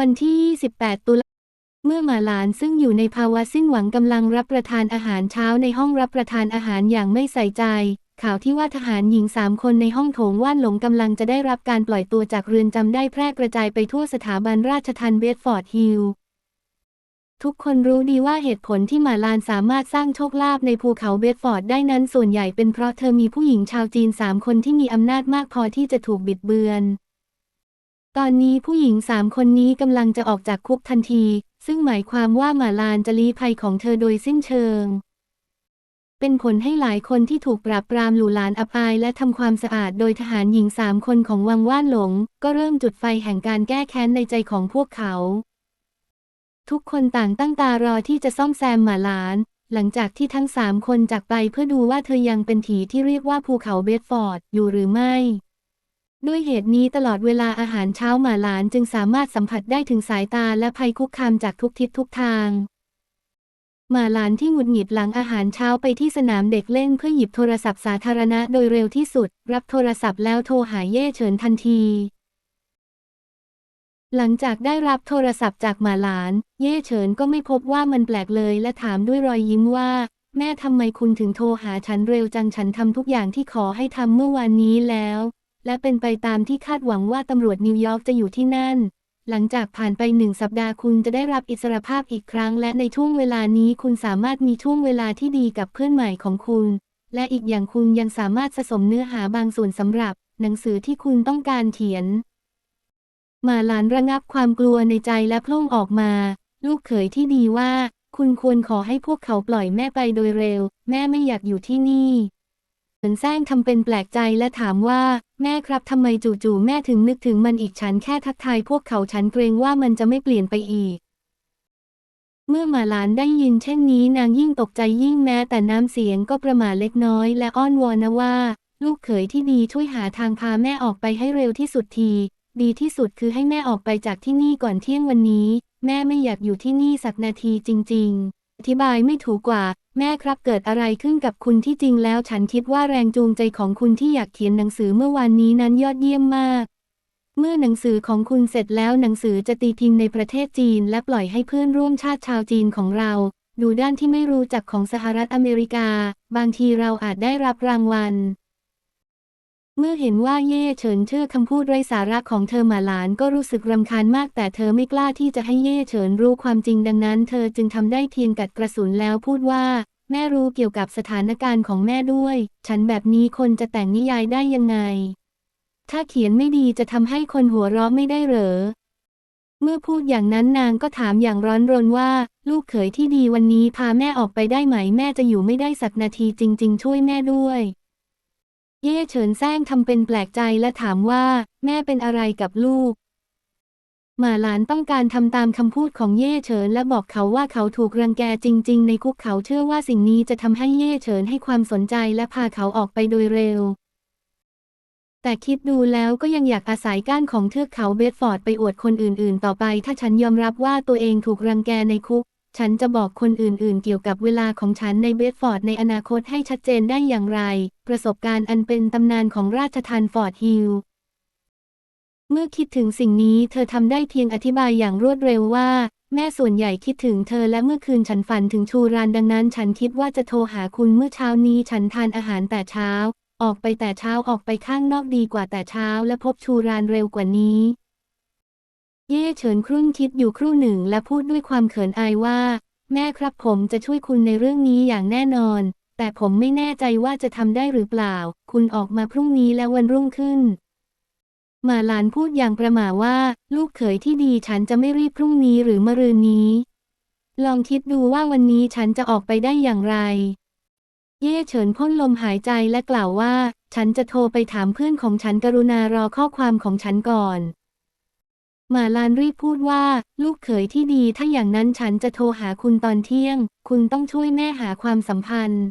วันที่ 28 ตุลาเมื่อหมาหลานซึ่งอยู่ในภาวะสิ้นหวังกำลังรับประทานอาหารเช้าในห้องรับประทานอาหารอย่างไม่ใส่ใจ ข่าวที่ว่าทหารหญิงสามคนในห้องโถงว่านหลงกำลังจะได้รับการปล่อยตัวจากเรือนจำได้แพร่กระจายไปทั่วสถาบันราชทัณฑ์เบดฟอร์ดฮิลล์ทุกคนรู้ดีว่าเหตุผลที่หมาลานสามารถสร้างโชคลาภในภูเขาเบดฟอร์ดได้นั้นส่วนใหญ่เป็นเพราะเธอมีผู้หญิงชาวจีนสามคนที่มีอำนาจมากพอที่จะถูกบิดเบือน ตอนนี้ผู้หญิงสามคนนี้กำลังจะออกจากคุกทันที ซึ่งหมายความว่าหมาลานจะลี้ภัยของเธอโดยสิ้นเชิง เป็นผลให้หลายคนที่ถูกปราบปรามหลู่หลานอับอายและทำความสะอาดโดยทหารหญิงสามคนของวังว่านหลง ก็เริ่มจุดไฟแห่งการแก้แค้นในใจของพวกเขา ทุกคนต่างตั้งตารอที่จะซ่อมแซมหมาลาน หลังจากที่ทั้งสามคนจากไปเพื่อดูว่าเธอยังเป็นผีที่เรียกว่าภูเขาเบดฟอร์ดอยู่หรือไม่ ด้วยเหตุนี้ตลอดเวลาอาหารเช้าหมาหลานจึงสามารถสัมผัสได้ถึงสายตาและภัยคุกคามจากทุกทิศทุกทาง หมาหลานที่หงุดหงิดหลังอาหารเช้าไปที่สนามเด็กเล่นเพื่อหยิบโทรศัพท์สาธารณะโดยเร็วที่สุด รับโทรศัพท์แล้วโทรหาเย่เฉินทันที หลังจากได้รับโทรศัพท์จากหมาหลาน เย่เฉินก็ไม่พบว่ามันแปลกเลยและถามด้วยรอยยิ้มว่า แม่ทำไมคุณถึงโทรหาฉันเร็วจังฉันทำทุกอย่างที่ขอให้ทำเมื่อวานนี้แล้ว และเป็นไปตามที่คาดหวังว่าตำรวจนิวยอร์กจะอยู่ที่นั่น หลังจากผ่านไปหนึ่งสัปดาห์คุณจะได้รับอิสรภาพอีกครั้ง และในช่วงเวลานี้คุณสามารถมีช่วงเวลาที่ดีกับเพื่อนใหม่ของคุณ และอีกอย่างคุณยังสามารถสะสมเนื้อหาบางส่วนสำหรับ หนังสือที่คุณต้องการเขียน มาหลานระงับความกลัวในใจและพล่งออกมา ลูกเขยที่ดีว่า คุณควรขอให้พวกเขาปล่อยแม่ไปโดยเร็ว แม่ไม่อยากอยู่ที่นี่เหมือนแซงทำเป็นแปลกใจและถามว่า แม่ครับทำไมจู่ๆแม่ถึงนึกถึงมันอีกฉันแค่ทักทายพวกเขาฉันเกรงว่ามันจะไม่เปลี่ยนไปอีก เมื่อมาหลานได้ยินเช่นนี้นางยิ่งตกใจยิ่งแม้แต่น้ำเสียงก็ประหม่าเล็กน้อยและอ้อนวอนนะว่า ลูกเขยที่ดีช่วยหาทางพาแม่ออกไปให้เร็วที่สุดที ดีที่สุดคือให้แม่ออกไปจากที่นี่ก่อนเที่ยงวันนี้ แม่ไม่อยากอยู่ที่นี่สักนาทีจริง ๆ อธิบายไม่ถูกกว่า แม่ครับเกิดอะไรขึ้นกับคุณที่จริงแล้วฉันคิดว่าแรงจูงใจของคุณที่อยากเขียนหนังสือเมื่อวานนี้นั้นยอดเยี่ยมมาก เมื่อหนังสือของคุณเสร็จแล้วหนังสือจะตีพิมพ์ในประเทศจีน และปล่อยให้เพื่อนร่วมชาติชาวจีนของเรา ดูด้านที่ไม่รู้จักของสหรัฐอเมริกา บางทีเราอาจได้รับรางวัล เมื่อเห็นว่าเย่เฉินเชื่อคำพูดไร้สาระของเธอหมาหลานก็รู้สึกรำคาญมาก แต่เธอไม่กล้าที่จะให้เย่เฉินรู้ความจริงดังนั้น เธอจึงทำได้เพียงกัดกระสุนแล้วพูดว่า แม่รู้เกี่ยวกับสถานการณ์ของแม่ด้วย ฉันแบบนี้คนจะแต่งนิยายได้ยังไง ถ้าเขียนไม่ดีจะทำให้คนหัวเราะไม่ได้เหรอ เมื่อพูดอย่างนั้นนางก็ถามอย่างร้อนรนว่า ลูกเขยที่ดีวันนี้พาแม่ออกไปได้ไหมแม่จะอยู่ไม่ได้สักนาทีจริง ๆ ช่วยแม่ด้วย เย่เฉินแซงทำเป็นแปลกใจและถามว่า แม่เป็นอะไรกับลูก หมาหลานต้องการทำตามคำพูดของเย่เฉินและบอกเขาว่าเขาถูกรังแกจริง ๆ ในคุกเขาเชื่อว่าสิ่งนี้จะทำให้เย่เฉินให้ความสนใจและพาเขาออกไปโดยเร็ว แต่คิดดูแล้วก็ยังอยากอาศัยก้านของเทือกเขาเบดฟอร์ดไปอวดคนอื่น ๆ ต่อไป ถ้าฉันยอมรับว่าตัวเองถูกรังแกในคุก ฉันจะบอกคนอื่นๆ เกี่ยวกับเวลาของฉันในเบดฟอร์ดในอนาคตให้ชัดเจนได้อย่างไร ประสบการณ์อันเป็นตำนานของราชทันฟอร์ดฮิลเมื่อคิดถึงสิ่งนี้เธอทำได้เพียงอธิบายอย่างรวดเร็วว่า แม่ส่วนใหญ่คิดถึงเธอและเมื่อคืนฉันฝันถึงชูรานดังนั้นฉันคิดว่าจะโทรหาคุณเมื่อเช้านี้ฉันทานอาหารแต่เช้า ออกไปแต่เช้าออกไปข้างนอกดีกว่าแต่เช้าและพบชูรานเร็วกว่านี้ เย่เฉินครุ่นคิดอยู่ครู่หนึ่งและพูดด้วยความเขินอายว่า แม่ครับผมจะช่วยคุณในเรื่องนี้อย่างแน่นอน แต่ผมไม่แน่ใจว่าจะทำได้หรือเปล่า คุณออกมาพรุ่งนี้และวันรุ่งขึ้น มาหลานพูดอย่างประหม่าว่า ลูกเขยที่ดีฉันจะไม่รีบพรุ่งนี้หรือมะรืนนี้ ลองคิดดูว่าวันนี้ฉันจะออกไปได้อย่างไร เย่เฉินพ่นลมหายใจและกล่าวว่า ฉันจะโทรไปถามเพื่อนของฉันกรุณารอข้อความของฉันก่อน มาลานรีบพูดว่า ลูกเขยที่ดีถ้าอย่างนั้นฉันจะโทรหาคุณตอนเที่ยง คุณต้องช่วยแม่หาความสัมพันธ์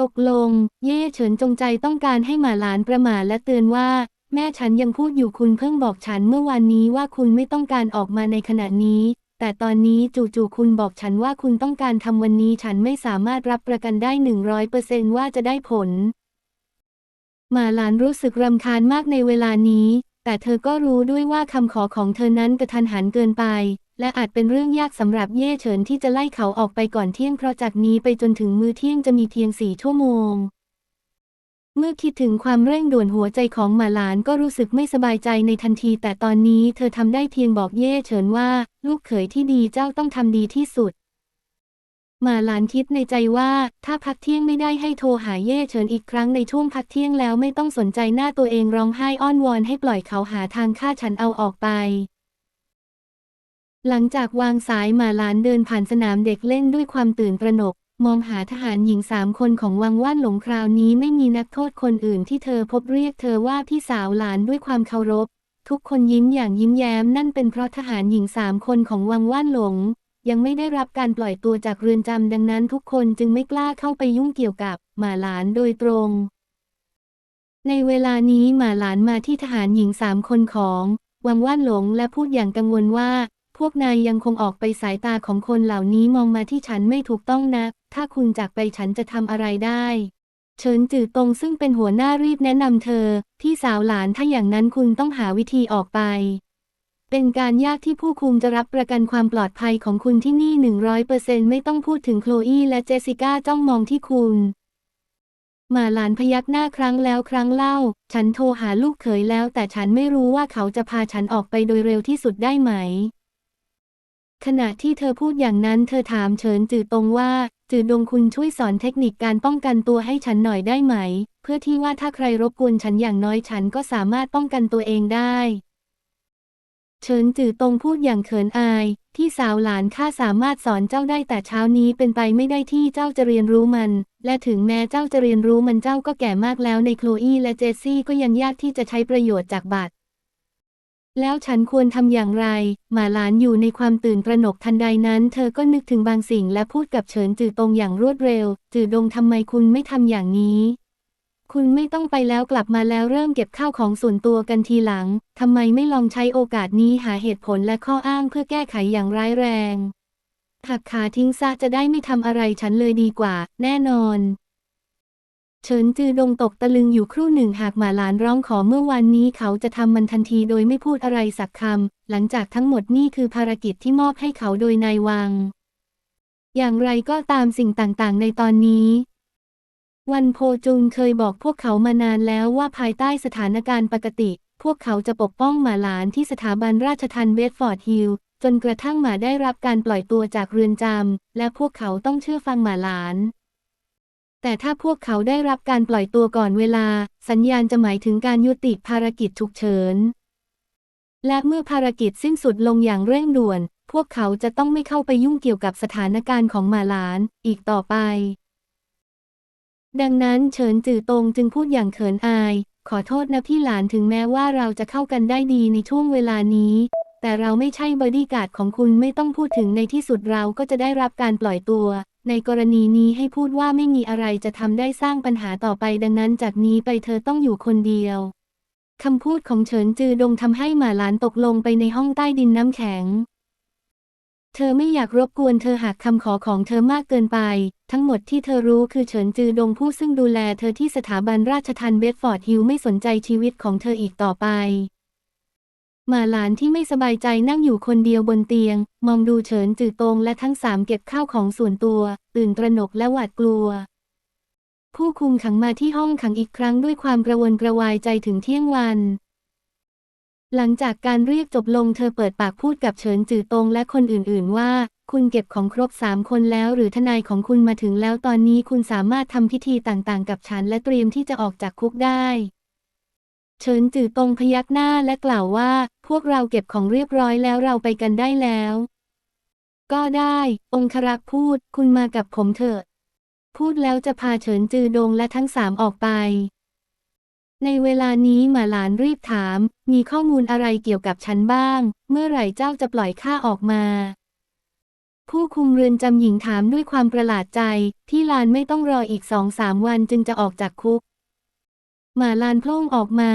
ตกลง เย่เฉินจงใจต้องการให้หมาลานประมาทและเตือนว่า แม่ฉันยังพูดอยู่คุณเพิ่งบอกฉันเมื่อวานนี้ว่าคุณไม่ต้องการออกมาในขณะนี้ แต่ตอนนี้จู่ๆคุณบอกฉันว่าคุณต้องการทำวันนี้ฉันไม่สามารถรับประกันได้หนึ่งร้อยเปอร์เซนว่าจะได้ผลหมาลานรู้สึกรำคาญมากในเวลานี้ แต่เธอก็รู้ด้วยว่าคำขอของเธอนั้นกระทันหันเกินไป และอาจเป็นเรื่องยากสำหรับเย่เฉินที่จะไล่เขาออกไปก่อนเที่ยงเพราะจากนี้ไปจนถึงมื้อเที่ยงจะมีเพียงสี่ชั่วโมง เมื่อคิดถึงความเร่งด่วนหัวใจของหมาหลานก็รู้สึกไม่สบายใจในทันที แต่ตอนนี้เธอทำได้เพียงบอกเย่เฉินว่า ลูกเขยที่ดีเจ้าต้องทำดีที่สุด มาหลานคิดในใจว่า ถ้าพักเที่ยงไม่ได้ให้โทรหาเย่เฉินอีกครั้งในช่วงพักเที่ยงแล้วไม่ต้องสนใจหน้าตัวเองร้องไห้อ้อนวอนให้ปล่อยเขาหาทางฆ่าฉันเอาออกไป หลังจากวางสายมาหลานเดินผ่านสนามเด็กเล่นด้วยความตื่นตระหนก มองหาทหารหญิงสามคนของวังว่านหลงคราวนี้ไม่มีนักโทษคนอื่นที่เธอพบเรียกเธอว่าพี่สาวหลานด้วยความเคารพ ทุกคนยิ้มอย่างยิ้มแย้มนั่นเป็นเพราะทหารหญิงสามคนของวังว่านหลง ยังไม่ได้รับการปล่อยตัวจากเรือนจำดังนั้นทุกคนจึงไม่กล้าเข้าไปยุ่งเกี่ยวกับหมาหลานโดยตรง ในเวลานี้หมาหลานมาที่ทหารหญิงสามคนของวังว่านหลงและพูดอย่างกังวลว่า พวกนายยังคงออกไปสายตาของคนเหล่านี้มองมาที่ฉันไม่ถูกต้องนะ ถ้าคุณจากไปฉันจะทำอะไรได้เฉินจือตงซึ่งเป็นหัวหน้ารีบแนะนำเธอที่สาวหลานถ้าอย่างนั้นคุณต้องหาวิธีออกไป เป็นการยากที่ผู้คุมจะรับประกันความปลอดภัยของคุณที่นี่หนึ่งร้อยเปอร์เซ็นต์ไม่ต้องพูดถึงโคลอีและเจสสิก้าจ้องมองที่คุณหมาหลานพยักหน้าครั้งแล้วครั้งเล่า ฉันโทรหาลูกเขยแล้ว แต่ฉันไม่รู้ว่าเขาจะพาฉันออกไปโดยเร็วที่สุดได้ไหม ขณะที่เธอพูดอย่างนั้น เธอถามเฉินจือตรงว่า จือดงคุณช่วยสอนเทคนิคการป้องกันตัวให้ฉันหน่อยได้ไหม เพื่อที่ว่าถ้าใครรบกวนฉันอย่างน้อยฉันก็สามารถป้องกันตัวเองได้ เฉินจือตงพูดอย่างเขินอาย ที่สาวหลานข้าสามารถสอนเจ้าได้แต่เช้านี้เป็นไปไม่ได้ที่เจ้าจะเรียนรู้มัน และถึงแม้เจ้าจะเรียนรู้มันเจ้าก็แก่มากแล้วในโคลอีและเจสซี่ก็ยังยากที่จะใช้ประโยชน์จากบัตร แล้วฉันควรทำอย่างไร หมาหลานอยู่ในความตื่นตระหนกทันใดนั้น เธอก็นึกถึงบางสิ่งและพูดกับเฉินจือตงอย่างรวดเร็ว จือดงทำไมคุณไม่ทำอย่างนี้ คุณไม่ต้องไปแล้วกลับมาแล้วเริ่มเก็บข้าวของส่วนตัวกันทีหลัง ทำไมไม่ลองใช้โอกาสนี้หาเหตุผลและข้ออ้างเพื่อแก้ไขอย่างร้ายแรงหักขาทิ้งซะจะได้ไม่ทำอะไรฉันเลยดีกว่า แน่นอนเฉินจือดงตกตะลึงอยู่ครู่หนึ่งหากหมาหลานร้องขอเมื่อวันนี้เขาจะทำมันทันทีโดยไม่พูดอะไรสักคำ หลังจากทั้งหมดนี่คือภารกิจที่มอบให้เขาโดยนายวัง อย่างไรก็ตามสิ่งต่างๆ ในตอนนี้ วันโพจุนเคยบอกพวกเขามานานแล้วว่าภายใต้สถานการณ์ปกติ พวกเขาจะปกป้องหมาหลานที่สถาบันราชทัณฑ์เบดฟอร์ดฮิลล์จนกระทั่งหมาได้รับการปล่อยตัวจากเรือนจำและพวกเขาต้องเชื่อฟังหมาหลาน แต่ถ้าพวกเขาได้รับการปล่อยตัวก่อนเวลา สัญญาณจะหมายถึงการยุติภารกิจฉุกเฉิน และเมื่อภารกิจสิ้นสุดลงอย่างเร่งด่วน พวกเขาจะต้องไม่เข้าไปยุ่งเกี่ยวกับสถานการณ์ของหมาหลานอีกต่อไป ดังนั้นเฉินจื่อตงจึงพูดอย่างเขินอาย ขอโทษนะพี่หลานถึงแม้ว่าเราจะเข้ากันได้ดีในช่วงเวลานี้ แต่เราไม่ใช่บอดี้การ์ดของคุณไม่ต้องพูดถึงในที่สุดเราก็จะได้รับการปล่อยตัว ในกรณีนี้ให้พูดว่าไม่มีอะไรจะทำได้สร้างปัญหาต่อไปดังนั้นจากนี้ไปเธอต้องอยู่คนเดียวคำพูดของเฉินจือดงทำให้หมาหลานตกลงไปในห้องใต้ดินน้ำแข็ง เธอไม่อยากรบกวนเธอหากคำขอของเธอมากเกินไป ทั้งหมดที่เธอรู้คือเฉินจือดงผู้ซึ่งดูแลเธอที่สถาบันราชทัณฑ์เบดฟอร์ดฮิลไม่สนใจชีวิตของเธออีกต่อไปหมาหลานที่ไม่สบายใจนั่งอยู่คนเดียวบนเตียง มองดูเฉินจือตงและทั้งสามเก็บข้าวของส่วนตัวตื่นตระหนกและหวาดกลัว ผู้คุมขังมาที่ห้องขังอีกครั้งด้วยความกระวนกระวายใจถึงเที่ยงวัน หลังจากการเรียกจบลงเธอเปิดปากพูดกับเฉินจือตงและคนอื่นๆ ว่า คุณเก็บของครบสามคนแล้วหรือทนายของคุณมาถึงแล้วตอนนี้คุณสามารถทำพิธีต่างๆ กับฉันและเตรียมที่จะออกจากคุกได้ เฉินจือตงพยักหน้าและกล่าวว่า พวกเราเก็บของเรียบร้อยแล้วเราไปกันได้แล้ว ก็ได้ องครักษ์พูด คุณมากับผมเถอะ พูดแล้วจะพาเฉินจือดงและทั้งสามออกไป ในเวลานี้หมาหลานรีบถาม มีข้อมูลอะไรเกี่ยวกับฉันบ้าง เมื่อไหร่เจ้าจะปล่อยข้าออกมา ผู้คุมเรือนจำหญิงถามด้วยความประหลาดใจ ที่ลานไม่ต้องรออีกสองสามวันจึงจะออกจากคุก หมาลานโพล่งออกมา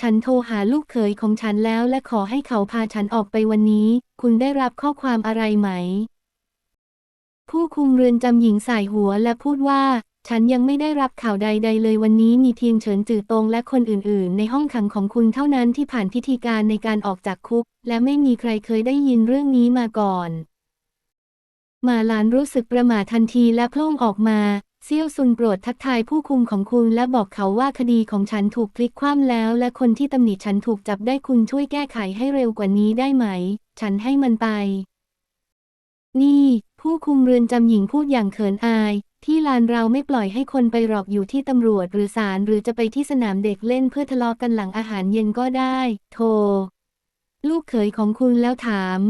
ฉันโทรหาลูกเขยของฉันแล้วและขอให้เขาพาฉันออกไปวันนี้ คุณได้รับข้อความอะไรไหม ผู้คุมเรือนจำหญิงสายหัวและพูดว่า ฉันยังไม่ได้รับข่าวใด ๆ เลยวันนี้มีเพียงเฉินจือตงและคนอื่น ๆ ในห้องขังของคุณเท่านั้นที่ผ่านพิธีการในการออกจากคุก และไม่มีใครเคยได้ยินเรื่องนี้มาก่อน มาหลานรู้สึกประหม่าทันทีและโพล่งออกมาเซี่ยวซุนโปรดทักทายผู้คุมของคุณและบอกเขาว่าคดีของฉันถูกพลิกคว่ำแล้ว และคนที่ตำหนิฉันถูกจับได้คุณช่วยแก้ไขให้เร็วกว่านี้ได้ไหม ฉันให้มันไป นี่ ผู้คุมเรือนจำหญิงพูดอย่างเขินอาย ที่ลานเราไม่ปล่อยให้คนไปหลอกอยู่ที่ตำรวจหรือศาลหรือจะไปที่สนามเด็กเล่นเพื่อทะเลาะกันหลังอาหารเย็นก็ได้ โทร ลูกเขยของคุณแล้วถาม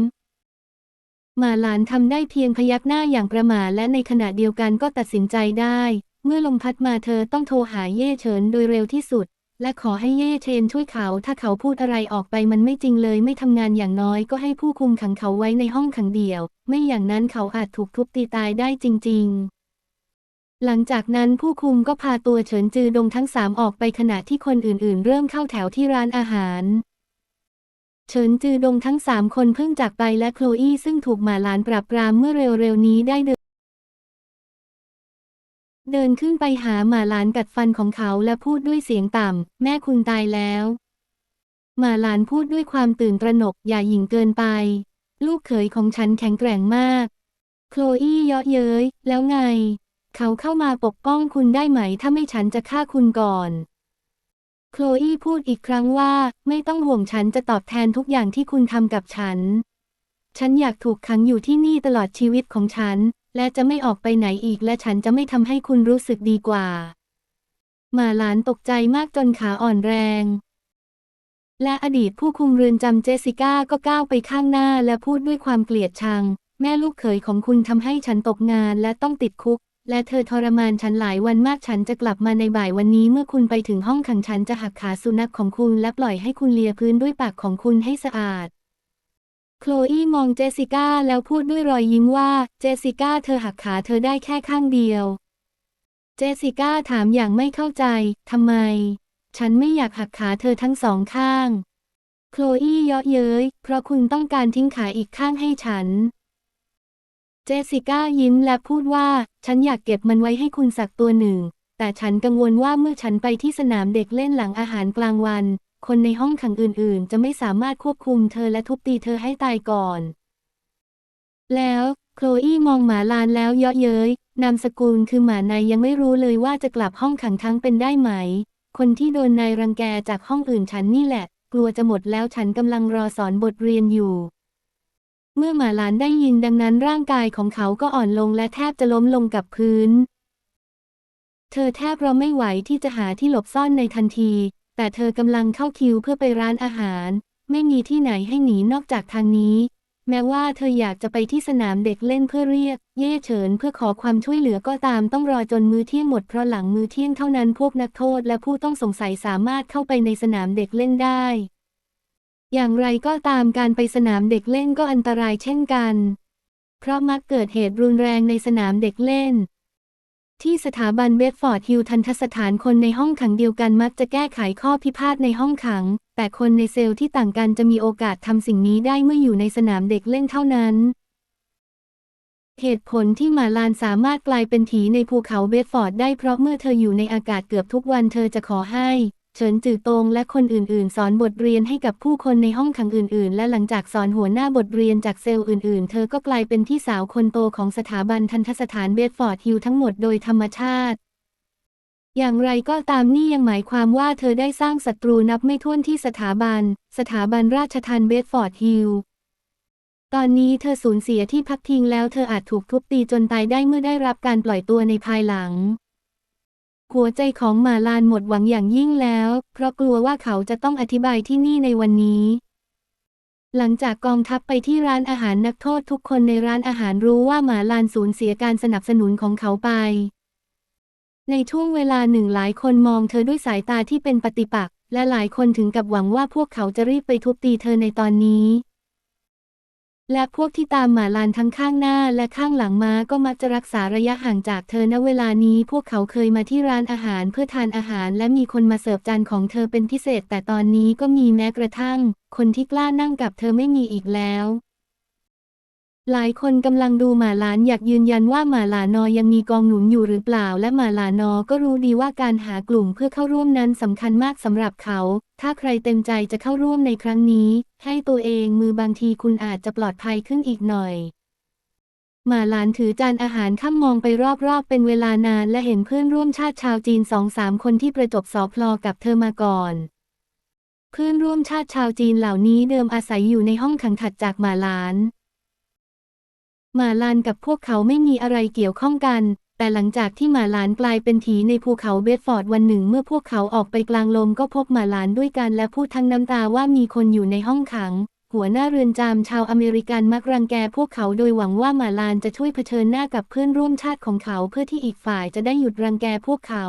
มาหลานทำได้เพียงพยักหน้าอย่างประหม่าและในขณะเดียวกันก็ตัดสินใจได้ เมื่อลมพัดมาเธอต้องโทรหาเย่เฉินโดยเร็วที่สุด และขอให้เย่เชนช่วยเขา ถ้าเขาพูดอะไรออกไปมันไม่จริงเลย ไม่ทำงานอย่างน้อยก็ให้ผู้คุมขังเขาไว้ในห้องขังเดี่ยว ไม่อย่างนั้นเขาอาจถูกทุบตีตายได้จริง ๆ หลังจากนั้นผู้คุมก็พาตัวเฉินจือดงทั้งสามออกไปขณะที่คนอื่นๆ เริ่มเข้าแถวที่ร้านอาหาร เฉินจือดงทั้งสามคนเพิ่งจากไปและโคลอี้ซึ่งถูกหมาหลานปรับปรามเมื่อเร็วๆนี้ได้เดินเดินขึ้นไปหาหมาหลานกัดฟันของเขาและพูดด้วยเสียงต่ำ แม่คุณตายแล้ว หมาหลานพูดด้วยความตื่นตระหนกอย่าหยิ่งเกินไป ลูกเขยของฉันแข็งแกร่งมาก โคลอี้เยาะเย้ยแล้วไง เขาเข้ามาปกป้องคุณได้ไหม ถ้าไม่ฉันจะฆ่าคุณก่อน โคลอี้พูดอีกครั้งว่า ไม่ต้องห่วงฉันจะตอบแทนทุกอย่างที่คุณทำกับฉัน ฉันอยากถูกขังอยู่ที่นี่ตลอดชีวิตของฉัน และจะไม่ออกไปไหนอีก และฉันจะไม่ทำให้คุณรู้สึกดีกว่า มาหลานตกใจมากจนขาอ่อนแรง และอดีตผู้คุมเรือนจำเจสสิก้าก็ก้าวไปข้างหน้าและพูดด้วยความเกลียดชัง แม่ลูกเขยของคุณทำให้ฉันตกงานและต้องติดคุก และเธอทรมานฉันหลายวันมากฉันจะกลับมาในบ่ายวันนี้เมื่อคุณไปถึงห้องขังฉันจะหักขาสุนัขของคุณและปล่อยให้คุณเลียพื้นด้วยปากของคุณให้สะอาด โคลอี้มองเจสสิก้าแล้วพูดด้วยรอยยิ้มว่าเจสสิก้าเธอหักขาเธอได้แค่ข้างเดียว เจสสิก้าถามอย่างไม่เข้าใจทำไม ฉันไม่อยากหักขาเธอทั้งสองข้าง โคลอี้เยาะเย้ยเพราะคุณต้องการทิ้งขาอีกข้างให้ฉัน เจสสิก้ายิ้มและพูดว่า ฉันอยากเก็บมันไว้ให้คุณสักตัวหนึ่ง แต่ฉันกังวลว่าเมื่อฉันไปที่สนามเด็กเล่นหลังอาหารกลางวัน คนในห้องขังอื่นๆ จะไม่สามารถควบคุมเธอและทุบตีเธอให้ตายก่อน แล้วโคลอี้มองหมาลานแล้วเยาะเย้ย นามสกุลคือหมานายยังไม่รู้เลยว่าจะกลับห้องขังทั้งเป็นได้ไหม คนที่โดนนายรังแกจากห้องอื่นฉันนี่แหละ กลัวจะหมดแล้วฉันกำลังรอสอนบทเรียนอยู่ เมื่อหมาหลานได้ยินดังนั้นร่างกายของเขาก็อ่อนลงและแทบจะล้มลงกับพื้น เธอแทบรอไม่ไหวที่จะหาที่หลบซ่อนในทันที แต่เธอกำลังเข้าคิวเพื่อไปร้านอาหาร ไม่มีที่ไหนให้หนีนอกจากทางนี้ แม้ว่าเธออยากจะไปที่สนามเด็กเล่นเพื่อเรียก เย่เฉินเพื่อขอความช่วยเหลือก็ตามต้องรอจนมื้อเที่ยงหมดเพราะหลังมื้อเที่ยงเท่านั้นพวกนักโทษและผู้ต้องสงสัยสามารถเข้าไปในสนามเด็กเล่นได้ อย่างไรก็ตามการไปสนามเด็กเล่นก็อันตรายเช่นกัน เพราะมักเกิดเหตุรุนแรงในสนามเด็กเล่น ที่สถาบันเบดฟอร์ดฮิลทันทสถานคนในห้องขังเดียวกันมักจะแก้ไขข้อพิพาทในห้องขัง แต่คนในเซลล์ที่ต่างกันจะมีโอกาสทำสิ่งนี้ได้เมื่ออยู่ในสนามเด็กเล่นเท่านั้นเหตุผลที่มาลานสามารถกลายเป็นผีในภูเขาเบดฟอร์ดได้เพราะเมื่อเธออยู่ในอากาศเกือบทุกวันเธอจะขอให้ เฉินจือตงและคนอื่นๆ สอนบทเรียนให้กับผู้คนในห้องขังอื่น ๆ และหลังจากสอนหัวหน้าบทเรียนจากเซลล์อื่น ๆ เธอก็กลายเป็นพี่สาวคนโตของสถาบันทันทสถานเบดฟอร์ดฮิลทั้งหมดโดยธรรมชาติ อย่างไรก็ตามนี่ยังหมายความว่าเธอได้สร้างศัตรูนับไม่ถ้วนที่สถาบัน สถาบันราชทันเบดฟอร์ดฮิลตอนนี้เธอสูญเสียที่พักพิงแล้วเธออาจถูกทุบตีจนตายได้เมื่อได้รับการปล่อยตัวในภายหลัง หัวใจของหมาลานหมดหวังอย่างยิ่งแล้ว เพราะกลัวว่าเขาจะต้องอธิบายที่นี่ในวันนี้ หลังจากกองทัพไปที่ร้านอาหารนักโทษทุกคนในร้านอาหารรู้ว่าหมาลานสูญเสียการสนับสนุนของเขาไป ในช่วงเวลาหนึ่งหลายคนมองเธอด้วยสายตาที่เป็นปฏิปักษ์และหลายคนถึงกับหวังว่าพวกเขาจะรีบไปทุบตีเธอในตอนนี้ และพวกที่ตามหมาลานทั้งข้างหน้าและข้างหลังม้าก็มักจะรักษาระยะห่างจากเธอณเวลานี้ พวกเขาเคยมาที่ร้านอาหารเพื่อทานอาหาร และมีคนมาเสิร์ฟจานของเธอเป็นพิเศษ แต่ตอนนี้ก็มีแม้กระทั่ง คนที่กล้านั่งกับเธอไม่มีอีกแล้ว หลายคนกำลังดูหมาหลานอยากยืนยันว่าหมาหลานอยังมีกองหนุนอยู่หรือเปล่า และหมาหลานอก็รู้ดีว่าการหากลุ่มเพื่อเข้าร่วมนั้นสำคัญมากสำหรับเขา ถ้าใครเต็มใจจะเข้าร่วมในครั้งนี้ ให้ตัวเองมือบางทีคุณอาจจะปลอดภัยขึ้นอีกหน่อย หมาหลานถือจานอาหารข้ามมองไปรอบๆ เป็นเวลานานและเห็นเพื่อนร่วมชาติชาวจีนสองสามคนที่ประจบสอพลอกับเธอมาก่อนเพื่อนร่วมชาติชาวจีนเหล่านี้เดิมอาศัยอยู่ในห้องขังถัดจากหมาหลาน หมาลานกับพวกเขาไม่มีอะไรเกี่ยวข้องกัน แต่หลังจากที่หมาลานกลายเป็นผีในภูเขาเบดฟอร์ดวันหนึ่ง เมื่อพวกเขาออกไปกลางลมก็พบหมาลานด้วยกันและพูดทั้งน้ำตาว่ามีคนอยู่ในห้องขัง หัวหน้าเรือนจำชาวอเมริกันมักรังแกพวกเขาโดยหวังว่าหมาลานจะช่วยเผชิญหน้ากับเพื่อนร่วมชาติของเขาเพื่อที่อีกฝ่ายจะได้หยุดรังแกพวกเขา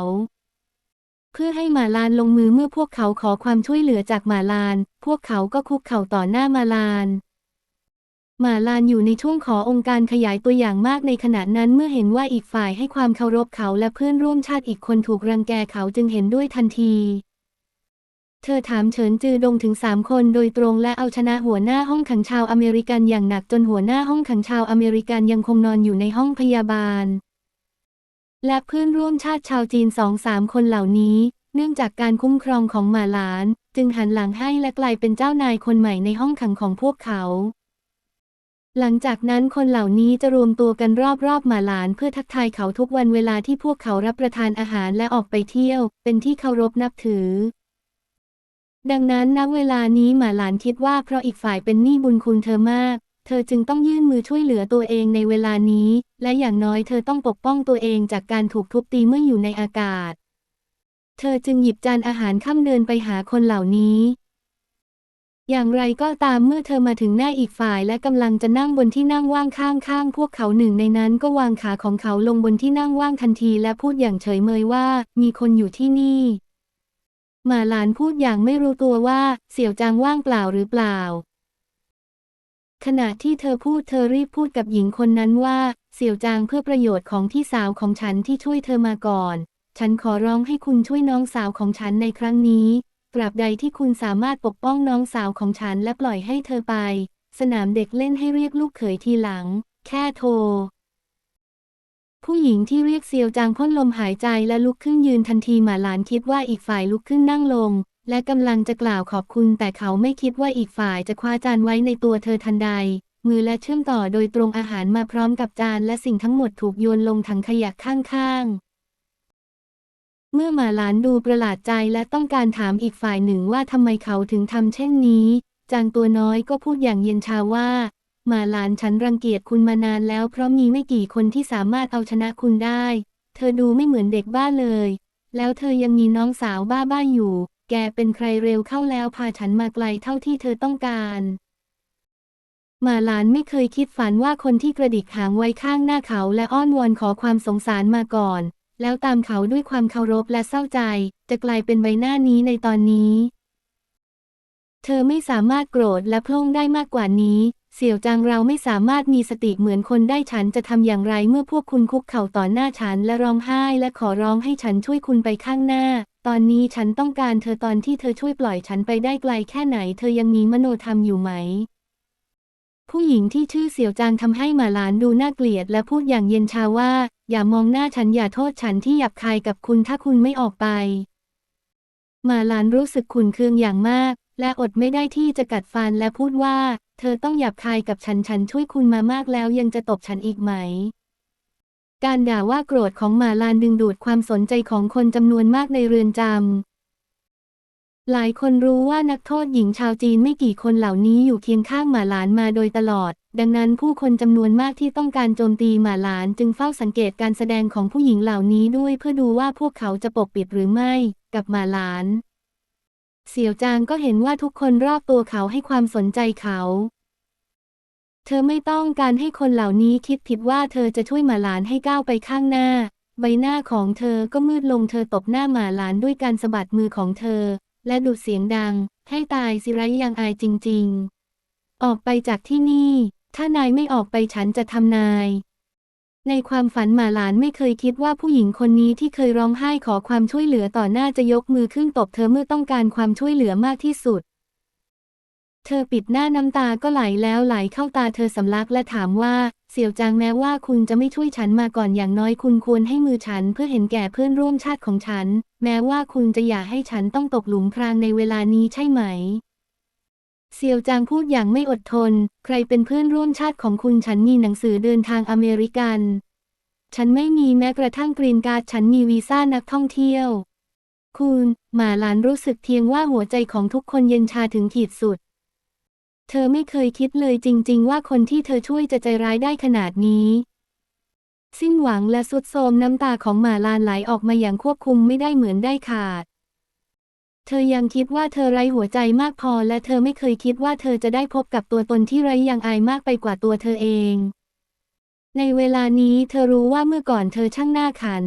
เพื่อให้หมาลานลงมือเมื่อพวกเขาขอความช่วยเหลือจากหมาลาน พวกเขาก็คุกเข่าต่อหน้าหมาลาน หมาลานอยู่ในช่วงขอองค์การขยายตัวอย่างมากในขณะนั้นเมื่อเห็นว่าอีกฝ่ายให้ความเคารพเขาและเพื่อนร่วมชาติอีกคนถูกรังแกเขาจึงเห็นด้วยทันที เธอถามเฉินจือดงถึงสามคนโดยตรงและเอาชนะหัวหน้าห้องขังชาวอเมริกันอย่างหนักจนหัวหน้าห้องขังชาวอเมริกันยังคงนอนอยู่ในห้องพยาบาล และเพื่อนร่วมชาติชาวจีนสองสามคนเหล่านี้ เนื่องจากการคุ้มครองของหมาหลาน จึงหันหลังให้และกลายเป็นเจ้านายคนใหม่ในห้องขังของพวกเขา หลังจากนั้นคนเหล่านี้จะรวมตัวกันรอบๆหมาหลานเพื่อทักทายเขาทุกวันเวลาที่พวกเขารับประทานอาหารและออกไปเที่ยว เป็นที่เคารพนับถือ ดังนั้นณเวลานี้หมาหลานคิดว่าเพราะอีกฝ่ายเป็นหนี้บุญคุณเธอมาก เธอจึงต้องยื่นมือช่วยเหลือตัวเองในเวลานี้ และอย่างน้อยเธอต้องปกป้องตัวเองจากการถูกทุบตีเมื่ออยู่ในอากาศ เธอจึงหยิบจานอาหารข้ามเดินไปหาคนเหล่านี้ อย่างไรก็ตามเมื่อเธอมาถึงหน้าอีกฝ่ายและกำลังจะนั่งบนที่นั่งว่างข้างๆ พวกเขาหนึ่งในนั้นก็วางขาของเขาลงบนที่นั่งว่างทันทีและพูดอย่างเฉยเมยว่า มีคนอยู่ที่นี่หมาหลานพูดอย่างไม่รู้ตัวว่า เสี่ยวจางว่างเปล่าหรือเปล่า ขณะที่เธอพูดเธอรีบพูดกับหญิงคนนั้นว่า เสี่ยวจางเพื่อประโยชน์ของพี่สาวของฉันที่ช่วยเธอมาก่อน ฉันขอร้องให้คุณช่วยน้องสาวของฉันในครั้งนี้ ตราบใดที่คุณสามารถปกป้องน้องสาวของฉันและปล่อยให้เธอไป สนามเด็กเล่นให้เรียกลูกเขยทีหลัง แค่โทร ผู้หญิงที่เรียกเซียวจางพ่นลมหายใจและลุกขึ้นยืนทันทีหมาหลานคิดว่าอีกฝ่ายลุกขึ้นนั่งลง และกำลังจะกล่าวขอบคุณ แต่เขาไม่คิดว่าอีกฝ่ายจะคว้าจานไว้ในตัวเธอทันใด มือและเชื่อมต่อโดยตรงอาหารมาพร้อมกับจานและสิ่งทั้งหมดถูกโยนลงถังขยะข้างๆ เมื่อหมาหลานดูประหลาดใจและต้องการถามอีกฝ่ายหนึ่งว่าทำไมเขาถึงทำเช่นนี้ จางตัวน้อยก็พูดอย่างเย็นชาว่า หมาหลานฉันรังเกียจคุณมานานแล้วเพราะมีไม่กี่คนที่สามารถเอาชนะคุณได้ เธอดูไม่เหมือนเด็กบ้าเลย แล้วเธอยังมีน้องสาวบ้าบ้าอยู่ แกเป็นใครเร็วเข้าแล้วพาฉันมาไกลเท่าที่เธอต้องการหมาหลานไม่เคยคิดฝันว่าคนที่กระดิกหางไว้ข้างหน้าเขาและอ้อนวอนขอความสงสารมาก่อน แล้วตามเขาด้วยความเคารพและเศร้าใจ จะกลายเป็นใบหน้านี้ในตอนนี้ เธอไม่สามารถโกรธและพล่งได้มากกว่านี้ เสี่ยวจางเราไม่สามารถมีสติเหมือนคนได้ฉันจะทำอย่างไรเมื่อพวกคุณคุกเข่าต่อหน้าฉันและร้องไห้และขอร้องให้ฉันช่วยคุณไปข้างหน้า ตอนนี้ฉันต้องการเธอตอนที่เธอช่วยปล่อยฉันไปได้ไกลแค่ไหน เธอยังมีมโนธรรมอยู่ไหม ผู้หญิงที่ชื่อเสี่ยวจางทำให้หมาหลานดูน่าเกลียดและพูดอย่างเย็นชาว่า อย่ามองหน้าฉันอย่าโทษฉันที่หยาบคายกับคุณถ้าคุณไม่ออกไป หมาหลานรู้สึกขุ่นเคืองอย่างมาก และอดไม่ได้ที่จะกัดฟันและพูดว่า เธอต้องหยาบคายกับฉันฉันช่วยคุณมามากแล้วยังจะตบฉันอีกไหม การด่าว่าโกรธของหมาลานดึงดูดความสนใจของคนจำนวนมากในเรือนจำ หลายคนรู้ว่านักโทษหญิงชาวจีนไม่กี่คนเหล่านี้อยู่เคียงข้างหมาหลานมาโดยตลอด ดังนั้นผู้คนจำนวนมากที่ต้องการโจมตีหมาหลานจึงเฝ้าสังเกตการแสดงของผู้หญิงเหล่านี้ด้วยเพื่อดูว่าพวกเขาจะปกปิดหรือไม่ กับหมาหลาน เสี่ยวจางก็เห็นว่าทุกคนรอบตัวเขาให้ความสนใจเขา เธอไม่ต้องการให้คนเหล่านี้คิดผิดว่าเธอจะช่วยหมาหลานให้ก้าวไปข้างหน้า ใบหน้าของเธอก็มืดลงเธอตบหน้าหมาหลานด้วยการสะบัดมือของเธอ และดุดเสียงดัง ให้ตายสิไรยังอายจริง ๆ ออกไปจากที่นี่ ถ้านายไม่ออกไปฉันจะทำนาย ในความฝันหมาหลานไม่เคยคิดว่าผู้หญิงคนนี้ที่เคยร้องไห้ขอความช่วยเหลือต่อหน้าจะยกมือขึ้นตบเธอเมื่อต้องการความช่วยเหลือมากที่สุด เธอปิดหน้าน้ำตาก็ไหลแล้วไหลเข้าตาเธอสำลักและถามว่า เสี่ยวจางแม้ว่าคุณจะไม่ช่วยฉันมาก่อนอย่างน้อยคุณควรให้มือฉันเพื่อเห็นแก่เพื่อนร่วมชาติของฉัน แม้ว่าคุณจะอยากให้ฉันต้องตกหลุมพรางในเวลานี้ใช่ไหมเซียวจางพูดอย่างไม่อดทน ใครเป็นเพื่อนร่วมชาติของคุณฉันมีหนังสือเดินทางอเมริกัน ฉันไม่มีแม้กระทั่งกรีนการ์ดฉันมีวีซ่านักท่องเที่ยว คุณหมาหลานรู้สึกเพียงว่าหัวใจของทุกคนเย็นชาถึงขีดสุด เธอไม่เคยคิดเลยจริง ๆ ว่าคนที่เธอช่วยจะใจร้ายได้ขนาดนี้ สิ้นหวังและสุดโทมน้ำตาของหมาลานไหลออกมาอย่างควบคุมไม่ได้เหมือนได้ขาด เธอยังคิดว่าเธอไร้หัวใจมากพอ และเธอไม่เคยคิดว่าเธอจะได้พบกับตัวตนที่ไร้ยังอายมากไปกว่าตัวเธอเอง ในเวลานี้เธอรู้ว่าเมื่อก่อนเธอช่างหน้าขัน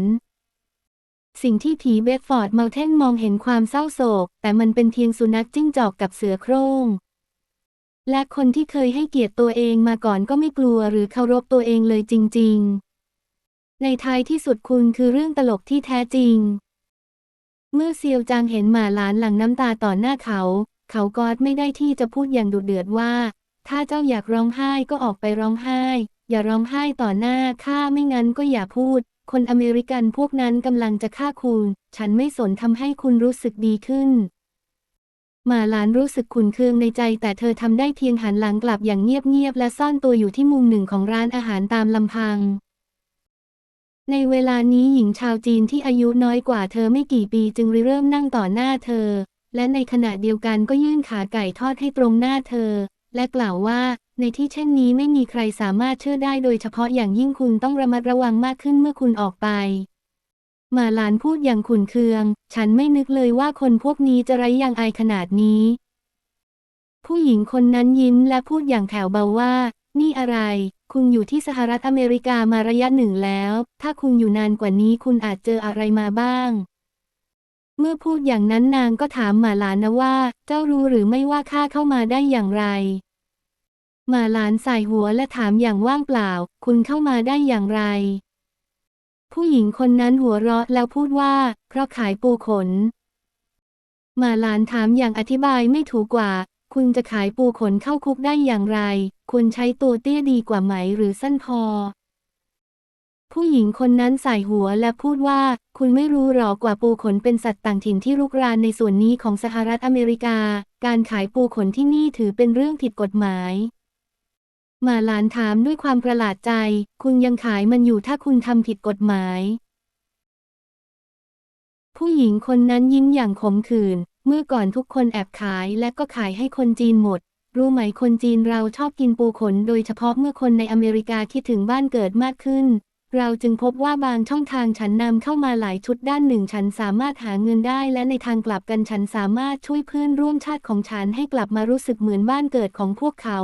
สิ่งที่ผีเบดฟอร์ดเมาเทนมองเห็นความเศร้าโศก แต่มันเป็นเพียงสุนัขจิ้งจอกกับเสือโคร่ง และคนที่เคยให้เกียรติตัวเองมาก่อนก็ไม่กลัวหรือเคารพตัวเองเลยจริง ๆ ในท้ายที่สุดคุณคือเรื่องตลกที่แท้จริง เมื่อเซียวจางเห็นหมาหลานหลั่งน้ำตาต่อหน้าเขา เขากอดไม่ได้ที่จะพูดอย่างดุเดือดว่า ถ้าเจ้าอยากร้องไห้ก็ออกไปร้องไห้ อย่าร้องไห้ต่อหน้าข้าไม่งั้นก็อย่าพูด คนอเมริกันพวกนั้นกำลังจะฆ่าคุณ ฉันไม่สนทำให้คุณรู้สึกดีขึ้น มาหลานรู้สึกขุนเคืองในใจแต่เธอทำได้เพียงหันหลังกลับอย่างเงียบๆและซ่อนตัวอยู่ที่มุมหนึ่งของร้านอาหารตามลำพัง ในเวลานี้หญิงชาวจีนที่อายุน้อยกว่าเธอไม่กี่ปีจึงริเริ่มนั่งต่อหน้าเธอ และในขณะเดียวกันก็ยื่นขาไก่ทอดให้ตรงหน้าเธอ และกล่าวว่าในที่เช่นนี้ไม่มีใครสามารถเชื่อได้โดยเฉพาะอย่างยิ่งคุณต้องระมัดระวังมากขึ้นเมื่อคุณออกไป มาลานพูดอย่างขุนเคือง ฉันไม่นึกเลยว่าคนพวกนี้จะไร้ยางอายขนาดนี้ ผู้หญิงคนนั้นยิ้มและพูดอย่างแผ่วเบาว่า นี่อะไร คุณอยู่ที่สหรัฐอเมริกามาระยะหนึ่งแล้ว ถ้าคุณอยู่นานกว่านี้คุณอาจเจออะไรมาบ้าง เมื่อพูดอย่างนั้นนางก็ถามหมาลานนะว่า เจ้ารู้หรือไม่ว่าข้าเข้ามาได้อย่างไรหมาลานสายหัวและถามอย่างว่างเปล่า คุณเข้ามาได้อย่างไร ผู้หญิงคนนั้นหัวเราะแล้วพูดว่า เพราะขายปูขน มาลานถามอย่างอธิบายไม่ถูกกว่า คุณจะขายปูขนเข้าคุกได้อย่างไร คุณใช้ตัวเตี้ยดีกว่าไหมหรือสั้นพอ ผู้หญิงคนนั้นใส่หัวและพูดว่า คุณไม่รู้หรอกว่าปูขนเป็นสัตว์ต่างถิ่นที่รุกรานในส่วนนี้ของสหรัฐอเมริกา การขายปูขนที่นี่ถือเป็นเรื่องผิดกฎหมาย มาหลานถามด้วยความประหลาดใจ คุณยังขายมันอยู่ถ้าคุณทำผิดกฎหมาย ผู้หญิงคนนั้นยิ้มอย่างขมขื่น เมื่อก่อนทุกคนแอบขายและก็ขายให้คนจีนหมด รู้ไหมคนจีนเราชอบกินปูขน โดยเฉพาะเมื่อคนในอเมริกาคิดถึงบ้านเกิดมากขึ้น เราจึงพบว่าบางช่องทางฉันนำเข้ามาหลายชุดด้านหนึ่งฉันสามารถหาเงินได้ และในทางกลับกันฉันสามารถช่วยเพื่อนร่วมชาติของฉันให้กลับมารู้สึกเหมือนบ้านเกิดของพวกเขา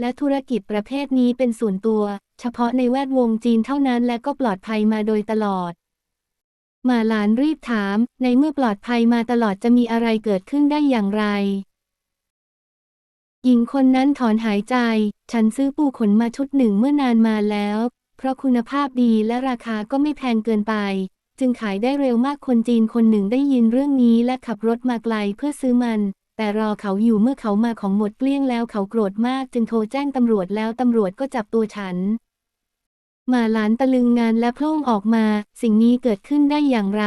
และธุรกิจประเภทนี้เป็นส่วนตัว เฉพาะในแวดวงจีนเท่านั้นและก็ปลอดภัยมาโดยตลอดหมาหลานรีบถาม ในเมื่อปลอดภัยมาตลอดจะมีอะไรเกิดขึ้นได้อย่างไร หญิงคนนั้นถอนหายใจ ฉันซื้อปูขนมาชุดหนึ่งเมื่อนานมาแล้ว เพราะคุณภาพดีและราคาก็ไม่แพงเกินไป จึงขายได้เร็วมากคนจีนคนหนึ่งได้ยินเรื่องนี้และขับรถมาไกลเพื่อซื้อมัน แต่รอเขาอยู่เมื่อเขามาของหมดเกลี้ยงแล้วเขาโกรธมากจึงโทรแจ้งตำรวจแล้วตำรวจก็จับตัวฉัน มาหลานตะลึงงานและโพล่งออกมา สิ่งนี้เกิดขึ้นได้อย่างไร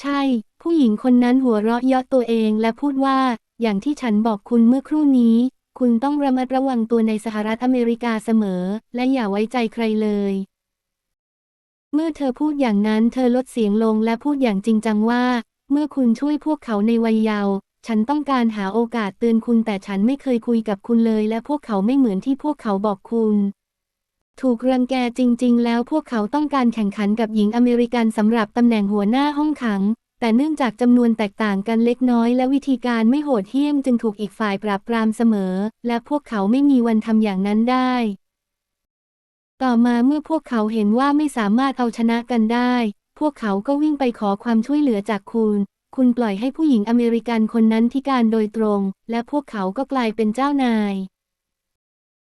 ใช่ ผู้หญิงคนนั้นหัวเราะเยาะตัวเองและพูดว่า อย่างที่ฉันบอกคุณเมื่อครู่นี้ คุณต้องระมัดระวังตัวในสหรัฐอเมริกาเสมอ และอย่าไว้ใจใครเลย เมื่อเธอพูดอย่างนั้น เธอลดเสียงลงและพูดอย่างจริงจังว่า เมื่อคุณช่วยพวกเขาในวัยเยาว์ฉันต้องการหาโอกาสเตือนคุณแต่ฉันไม่เคยคุยกับคุณเลย และพวกเขาไม่เหมือนที่พวกเขาบอกคุณ ถูกรังแกจริง ๆ แล้วพวกเขาต้องการแข่งขันกับหญิงอเมริกันสำหรับตำแหน่งหัวหน้าห้องขัง แต่เนื่องจากจำนวนแตกต่างกันเล็กน้อย และวิธีการไม่โหดเหี้ยมจึงถูกอีกฝ่ายปราบปรามเสมอ และพวกเขาไม่มีวันทำอย่างนั้นได้ ต่อมาเมื่อพวกเขาเห็นว่าไม่สามารถเอาชนะกันได้ พวกเขาก็วิ่งไปขอความช่วยเหลือจากคุณ คุณปล่อยให้ผู้หญิงอเมริกันคนนั้นพิการโดยตรง และพวกเขาก็กลายเป็นเจ้านาย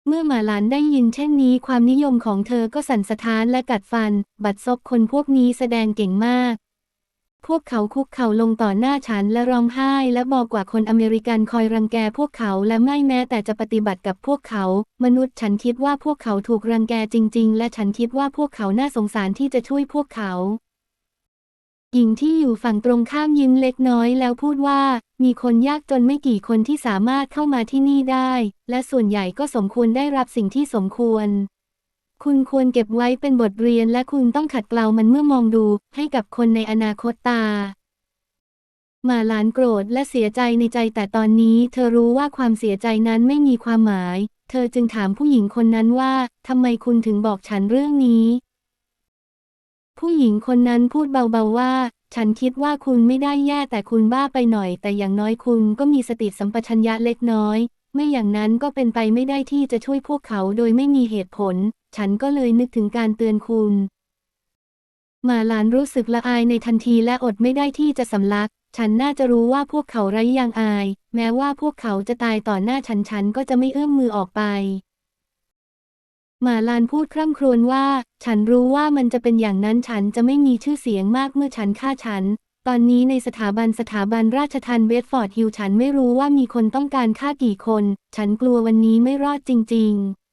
เมื่อหมาหลานได้ยินเช่นนี้ ความนิยมของเธอก็สั่นสะท้านและกัดฟัน บัดซบคนพวกนี้แสดงเก่งมาก พวกเขาคุกเข่าลงต่อหน้าฉันและร้องไห้ และบอกว่าคนอเมริกันคอยรังแกพวกเขาและไม่แม้แต่จะปฏิบัติกับพวกเขา มนุษย์ฉันคิดว่าพวกเขาถูกรังแกจริง ๆ และฉันคิดว่าพวกเขาน่าสงสารที่จะช่วยพวกเขา หญิงที่อยู่ฝั่งตรงข้ามยิ้มเล็กน้อยแล้วพูดว่า มีคนยากจนไม่กี่คนที่สามารถเข้ามาที่นี่ได้ และส่วนใหญ่ก็สมควรได้รับสิ่งที่สมควร คุณควรเก็บไว้เป็นบทเรียนและคุณต้องขัดเกลามันเมื่อมองดูให้กับคนในอนาคตตาหมาหลานโกรธและเสียใจในใจแต่ตอนนี้เธอรู้ว่าความเสียใจนั้นไม่มีความหมาย เธอจึงถามผู้หญิงคนนั้นว่าทำไมคุณถึงบอกฉันเรื่องนี้ ผู้หญิงคนนั้นพูดเบาๆว่า ฉันคิดว่าคุณไม่ได้แย่แต่คุณบ้าไปหน่อย แต่อย่างน้อยคุณก็มีสติสัมปชัญญะเล็กน้อย ไม่อย่างนั้นก็เป็นไปไม่ได้ที่จะช่วยพวกเขาโดยไม่มีเหตุผล ฉันก็เลยนึกถึงการเตือนคุณ มาลานรู้สึกละอายในทันทีและอดไม่ได้ที่จะสำลัก ฉันน่าจะรู้ว่าพวกเขาไร้ยางอาย แม้ว่าพวกเขาจะตายต่อหน้าฉันฉันก็จะไม่เอื้อมมือออกไป หมาลานพูดคร่ำครวญว่า ฉันรู้ว่ามันจะเป็นอย่างนั้นฉันจะไม่มีชื่อเสียงมากเมื่อฉันฆ่าฉัน ตอนนี้ในสถาบันสถาบันราชทันเวสฟอร์ดฮิลฉันไม่รู้ว่ามีคนต้องการฆ่ากี่คน ฉันกลัววันนี้ไม่รอดจริง ๆ